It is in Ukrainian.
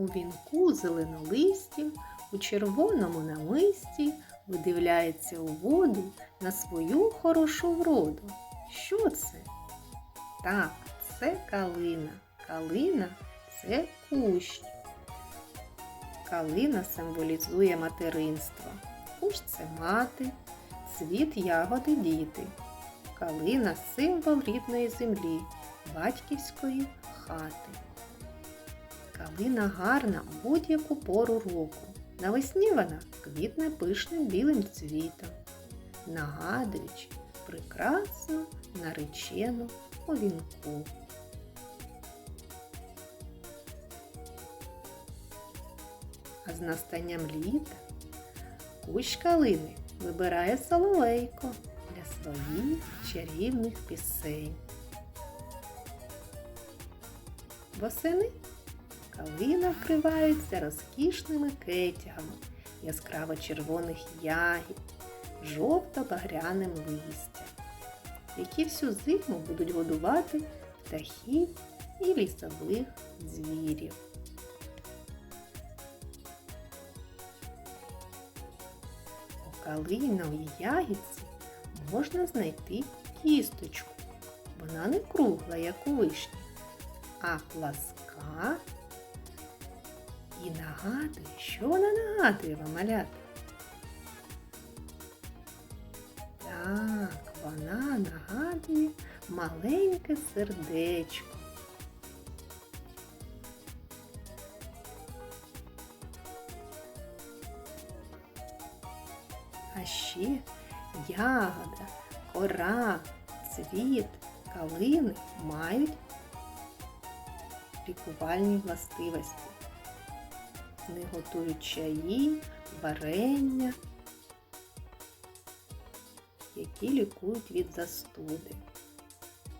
У вінку зеленолистів, у червоному намисті видивляється у воду на свою хорошу вроду. Що це? Так, це калина. Калина це кущ. Калина символізує материнство. Кущ це мати, цвіт ягоди діти. Калина символ рідної землі, батьківської хати. Калина гарна у будь-яку пору року. Навесні вона квітне пишним білим цвітом, нагадуючи прекрасну наречену у. А з настанням літа кущ калини вибирає соловейко для своїх чарівних пісень. Восени калина вкривається розкішними кетягами яскраво червоних ягід, жовто-багряним листям, які всю зиму будуть годувати птахів і лісових звірів. У калиновій ягідці можна знайти кісточку. Вона не кругла, як у вишні, а пласка нагадує, що вона нагадує вам малята? Так, вона нагадує маленьке сердечко. А ще ягода, кора, цвіт, калини мають лікувальні властивості. Них готують чаї, варення, які лікують від застуди.